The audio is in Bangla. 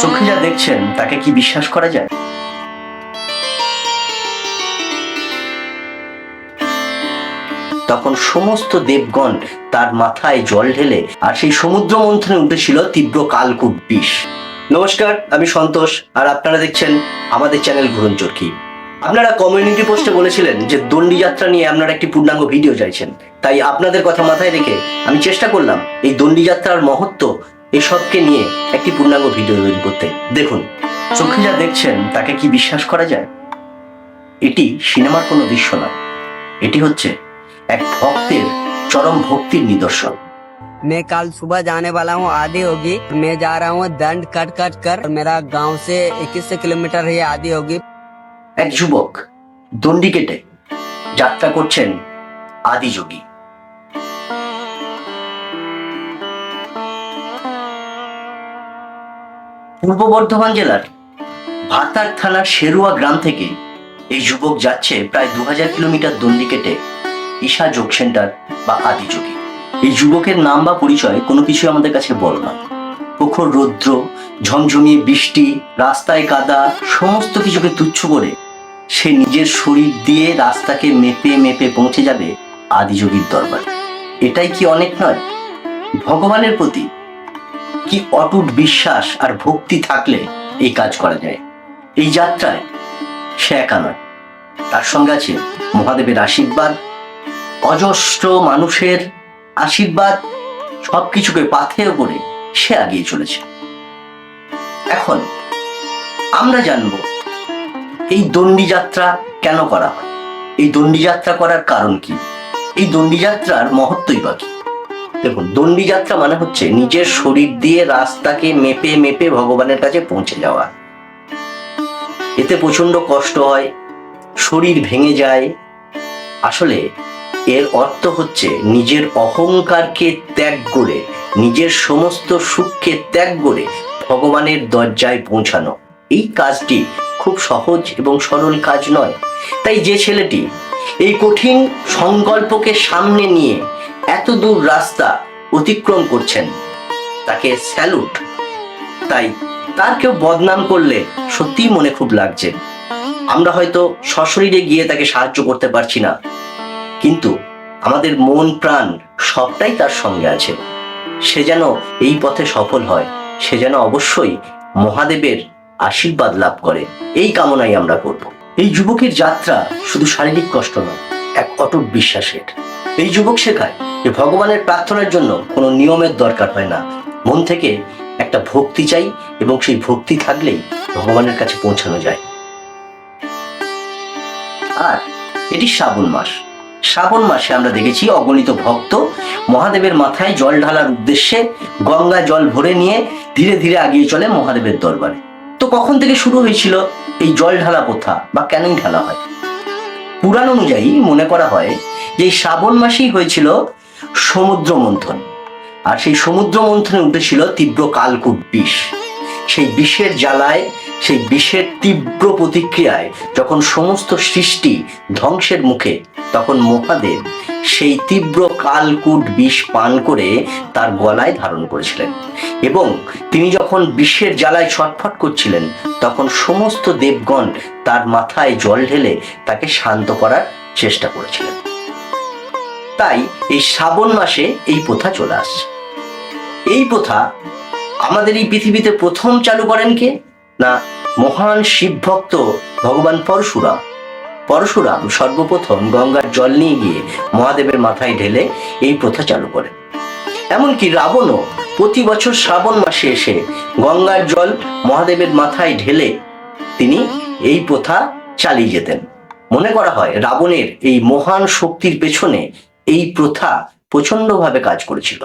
চোখে যা দেখছেন, তাকে কি বিশ্বাস করা যায়? তখন সমস্ত দেবগণ তার মাথায় জল ঢেলে আর সেই সমুদ্র মন্থনে উঠেছিল তীব্র কালকূট বিষ। নমস্কার, আমি সন্তোষ, আর আপনারা দেখছেন আমাদের চ্যানেল ঘুরন চরকি। আপনারা কমিউনিটি পোস্টে বলেছিলেন যে দণ্ডি যাত্রা নিয়ে আপনারা একটি পূর্ণাঙ্গ ভিডিও চাইছেন। তাই আপনাদের কথা মাথায় রেখে আমি চেষ্টা করলাম এই দণ্ডি যাত্রার মহত্ব এসবকে নিয়ে একটি পূর্ণাঙ্গ ভিডিও তৈরি করতে দেখুন চোখে যা দেখছেন তাকে কি বিশ্বাস করা যায় এটি সিনেমার কোনো দৃশ্য নয় এটি হচ্ছে এক ভক্তের চরম ভক্তির নিদর্শন मैं कल सुबह जाने वाला हूँ आधी होगी मैं जा रहा हूँ दंड कट कट कर मेरा गांव से 21 किलोमीटर है आधी होगी এক যুবক দণ্ডি কেটে যাত্রা করছেন আদিযোগী পূর্ব বর্ধমান জেলার ভাতার থানার শেরুয়া গ্রাম থেকে এই যুবক যাচ্ছে প্রায় দু হাজার কিলোমিটার দণ্ডি কেটে ঈশা যোগ সেন্টার বা আদিযোগী এই যুবকের নাম বা পরিচয় কোনো কিছু আমাদের কাছে বড় না প্রখর রৌদ্র, ঝমঝমিয়ে বৃষ্টি, রাস্তায় কাদা, সমস্ত কিছুকে তুচ্ছ করে সে নিজের শরীর দিয়ে রাস্তাকে মেপে মেপে পৌঁছে যাবে আদিযোগীর দরবারে। এটাই কি অনেক নয়? ভগবানের প্রতি কি অটুট বিশ্বাস আর ভক্তি থাকলে এই কাজ করা যায়? এই যাত্রায় সে একা নয়। তার সঙ্গে আছে মহাদেবের আশীর্বাদ, অজস্র মানুষের আশীর্বাদ, সবকিছুকে পাথেয় করে সে আগিয়ে চলেছে। এখন আমরা জানব এই দণ্ডি যাত্রা কেন করা হয়? এই দণ্ডি যাত্রা করার কারণ কি? এই দণ্ডি যাত্রার মহত্বই বা দেখুন দণ্ডি যাত্রা মানে হচ্ছে নিজের শরীর দিয়ে রাস্তাকে মেপে মেপে ভগবানের কাছে পৌঁছে যাওয়া। এতে প্রচণ্ড কষ্ট হয়, শরীর ভেঙে যায়। আসলে এর অর্থ হচ্ছে নিজের অহংকারকে ত্যাগ করে, নিজের সমস্ত সুখকে ত্যাগ করে ভগবানের দরজায় পৌঁছানো। এই কাজটি খুব সহজ এবং সরল কাজ নয়। তাই যে ছেলেটি এই কঠিন সংকল্পকে সামনে নিয়ে এত দূর রাস্তা অতিক্রম করছেন। তাকে স্যালুট। তাই তার কেউ বদনাম করলে সত্যিই মনে খুব লাগছে। আমরা হয়তো সশরীরে গিয়ে তাকে সাহায্য করতে পারছি না। কিন্তু আমাদের মন প্রাণ সবটাই তার সঙ্গে আছে। সে যেন এই পথে সফল হয়, সে যেন অবশ্যই মহাদেবের আশীর্বাদ লাভ করে। এই কামনাই আমরা করব। এই যুবকের যাত্রা শুধু শারীরিক কষ্ট নয়, এক অটুট বিশ্বাসের। এই যুবক শেখায় যে ভগবানের প্রার্থনার জন্য কোনো নিয়মের দরকার হয় না। মন থেকে একটা ভক্তি চাই এবং সেই ভক্তি থাকলেই ভগবানের কাছে পৌঁছানো যায়। আর এটি শ্রাবণ মাস। শ্রাবণ মাসে আমরা দেখেছি অগণিত ভক্ত মহাদেবের মাথায় জল ঢালার উদ্দেশ্যে গঙ্গা জল ভরে নিয়ে ধীরে ধীরে আগিয়ে চলে মহাদেবের দরবারে। তো কখন থেকে শুরু হয়েছিল এই জল ঢালা প্রথা বা কেনই ঢালা হয়? পুরাণ অনুযায়ী মনে করা হয় যে এই শ্রাবণ মাসেই হয়েছিল সমুদ্র মন্থন আর সেই সমুদ্র মন্থনে উঠেছিল তীব্র কালকূট বিষ। সেই বিষের জ্বালায়, সেই বিষের তীব্র প্রতিক্রিয়ায় যখন সমস্ত সৃষ্টি ধ্বংসের মুখে, তখন মহাদেব সেই তীব্র কালকূট বিষ পান করে তার গলায় ধারণ করেছিলেন। এবং তিনি যখন বিষের জ্বালায় ছটফট করছিলেন, তখন সমস্ত দেবগণ তার মাথায় জল ঢেলে তাকে শান্ত করার চেষ্টা করেছিলেন। তাই এই শ্রাবণ মাসে এই প্রথা চলে আসছে এই প্রথা আমাদের এই পৃথিবীতে প্রথম চালু করেন কে? না, মহান শিব ভক্ত ভগবান পরশুরাম। পরশুরাম সর্বপ্রথম গঙ্গার জল নিয়ে গিয়ে মহাদেবের মাথায় ঢেলে এই প্রথা চালু করেন। এমনকি রাবণও প্রতি বছর শ্রাবণ মাসে এসে গঙ্গার জল মহাদেবের মাথায় ঢেলে তিনি এই প্রথা চালিয়ে যেতেন। মনে করা হয় রাবণের এই মহান শক্তির পেছনে এই প্রথা প্রচন্ডভাবে কাজ করেছিল।